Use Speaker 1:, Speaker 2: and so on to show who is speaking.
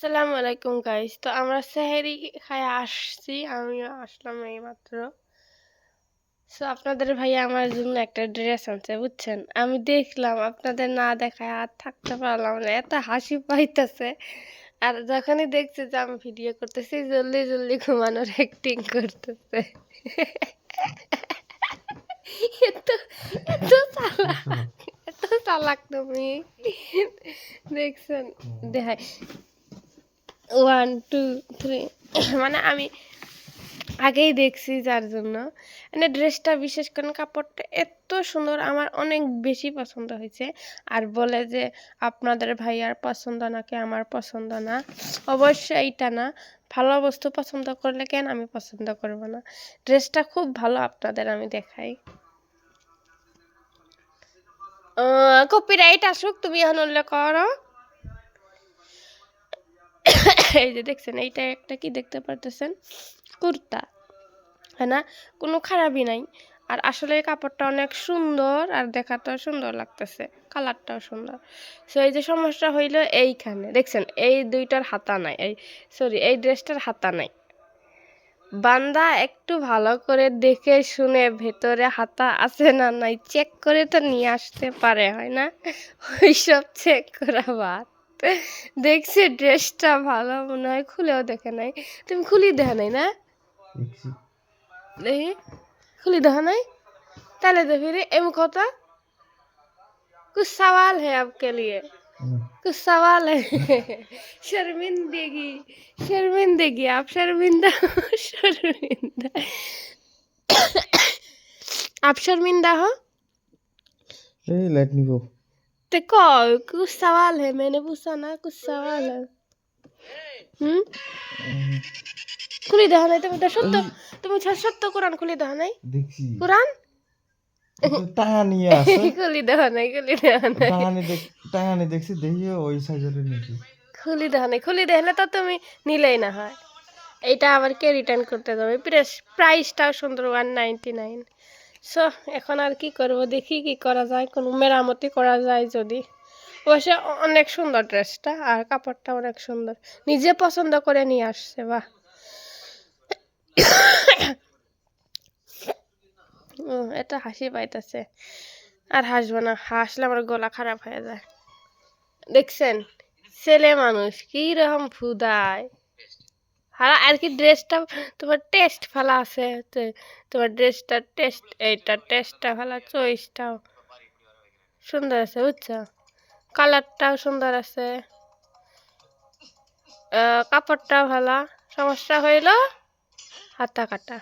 Speaker 1: আসসালামু আলাইকুম গাইস তো আমরা সেহেরি খায় আসছি, আমিও আসলাম এই মাত্র সো আপনাদের ভাইয়া আমার জন্য একটা ড্রেস আনছে, বুঝছেন? আমি দেখলাম আপনাদের না দেখায় আর থাকতে পারলাম না, এত হাসি পাইতেছে। আর যখনই দেখছে যে আমি ভিডিও করতেছি, জলদি জলদি ঘুমানোর অ্যাক্টিং করতেছে। এত এত চালাক এত চালাক তুমি। দেখছেন? দেখাই। ওয়ান টু থ্রি মানে আমি আগেই দেখছি যার জন্য। মানে ড্রেসটা বিশেষ করে কাপড়টা এত সুন্দর, আমার অনেক বেশি পছন্দ হয়েছে। আর বলে যে আপনাদের ভাইয়ার পছন্দ নাকি আমার পছন্দ না? অবশ্যই এইটা না। ভালো বস্তু পছন্দ করলে কেন আমি পছন্দ করব না? ড্রেসটা খুব ভালো আপনাদের আমি দেখাই। কপিরাইট আসুক, তুমি এখন উল্লেখ করো। এই যে দেখছেন, এইটা একটা কি দেখতে পারতেছেন? কুর্তা হ্যাঁ না? কোনো খারাপই নাই। আর আসলে কাপড়টা অনেক সুন্দর আর দেখাতেও সুন্দর লাগতেছে, কালারটাও সুন্দর। সো এই যে সমস্যা হইল এইখানে। দেখছেন, এই দুইটার হাতা নাই, এই সরি এই ড্রেসটার হাতা নাই। বান্দা একটু ভালো করে দেখে শুনে ভেতরে হাতা আছে না নাই চেক করে তো নিয়ে আসতে পারে, হয় না? ওইসব চেক করা বাদ। দেখছি ড্রেসটা ভালো মনে হয় খুলেও দেখে নাই তুমি খুলি দেখা নাই না
Speaker 2: দেখছি
Speaker 1: দেখি खुली दहा नहीं ताले तो फिर एम खोता कुछ सवाल है आपके लिए
Speaker 2: হুম,
Speaker 1: कुछ सवाल है शर्मिंदगी शर्मिंदगी आप शर्मिंदा हो शर्मिंदा आप शर्मिंदा हो
Speaker 2: এই লাইট নিব
Speaker 1: तो कहो कुछ सवाल है मैंने पूछा ना कुछ सवाल है हम्म
Speaker 2: উম,
Speaker 1: খুলি দেখা নাই তুমি তো সত্য তুমি ছ- সত্য কোরআন খুলি দেখা নাই
Speaker 2: দেখছি
Speaker 1: কোরআন
Speaker 2: টাহানি আছে
Speaker 1: খুলি দেখা নাই খুলি দেখা নাই
Speaker 2: টাহানি দেখ টাহানি দেখছি দেখি ওই সাইজের নাকি
Speaker 1: খুলি দেখা নাই খুলি দেখলে তো তুমি নিলেই না হয় এইটা আবার কে রিটার্ন করতে যাবে প্রাইস প্রাইসটাও সুন্দর ওয়ান নাইনটি নাইন সো এখন আর কি করব, দেখি কি করা যায়, কোনো মেরামতি করা যায় যদি। অবশ্য অনেক সুন্দর ড্রেসটা, আর কাপড়টা অনেক সুন্দর। নিজে পছন্দ করে নিয়ে আসছে ও এটা হাসি পাইতেছে। আর হাসবো না, হাসলে আমার গলা খারাপ হয়ে যায়। দেখছেন, ছেলে মানুষ কি রকম ফুদায় হারা আর কি ড্রেসটা তোমার টেস্ট ভালো আছে তোমার ড্রেসটা টেস্ট এইটা টেস্টটা ভালো চয়েসটাও সুন্দর আছে বুঝছ? কালারটাও সুন্দর আছে। আহ, কাপড়টাও ভালো সমস্যা হইল হাতা কাটা।